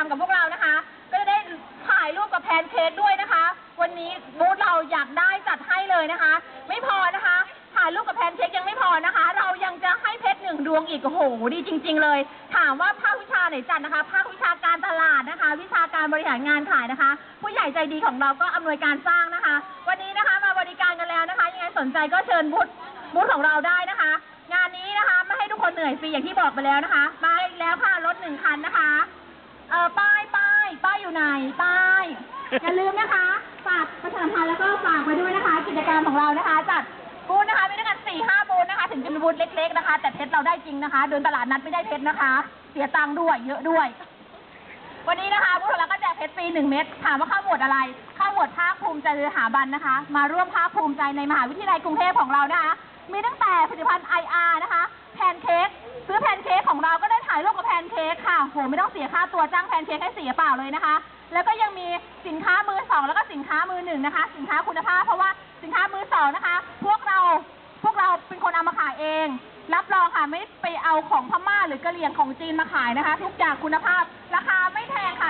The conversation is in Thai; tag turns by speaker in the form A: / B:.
A: รมกับพวกเรานะคะ ก็จะได้ถ่ายรูปกับแพนเค้กด้วยนะคะ วันนี้บูธเราอยากได้จัดให้เลยนะคะ ไม่พอนะคะ ถ่ายรูปกับแพนเค้กยังไม่พอนะคะ เรายังจะให้เพชรหนึ่งดวงอีกโอ้โหดีจริง ๆ เลย ถามว่าภาควิชาไหนจัดนะคะภาควิชาการตลาดนะคะ วิชาการบริหารงานขายนะคะ ผู้ใหญ่ใจดีของเราก็อำนวยการสร้างนะคะ วันนี้นะคะมาบริการกันแล้วนะคะยังไงสนใจก็เชิญบูธบูธของเราได้นะคะ งานนี้นะคะไม่ให้ทุกคนเหนื่อยฟรีอย่างที่บอกไปแล้วนะคะ มาแล้วค่ะรถหนึ่งคันนะคะ อยู่ไหนป้าย อย่าลืมนะคะ ฝากประชาสัมพันธ์แล้วก็ฝากไว้ด้วยนะคะ กิจกรรมของเรานะคะ จัดบูธนะคะมีด้วยกันสี่ห้าบูธนะคะ ถึงจะเป็นบูธเล็ก ๆ นะคะ แต่เพชรเราได้จริงนะคะ เดินตลาดนัดไม่ได้เพชรนะคะ เสียตังค์ด้วย เยอะด้วย วันนี้นะคะพวกเราก็แจกเพชรฟรีหนึ่งเม็ด ถามว่าเข้าหมวดอะไร เข้าหมวดภาคภูมิใจสถาบันนะคะ มาร่วมภาคภูมิใจในมหาวิทยาลัยกรุงเทพของเรานะคะ มีตั้งแต่ผลิตภัณฑ์ IR นะคะ แพนเค้กซื้อแพนเค้ก โหไม่ต้องเสียค่าตัวจ้างแพนเค้กให้เสียเปล่าเลยนะคะ แล้วก็ยังมีสินค้ามือสองแล้วก็สินค้ามือหนึ่งนะคะ สินค้าคุณภาพเพราะว่าสินค้ามือสองนะคะ พวกเราพวกเราเป็นคนเอามาขายเอง รับรองค่ะไม่ไปเอาของพม่าหรือกะเหรี่ยงของจีนมาขายนะคะ ทุกอย่างคุณภาพราคาไม่แพงค่ะเริ่มที่40บาทฝากด้วยนะคะยืมแวะมานะคะ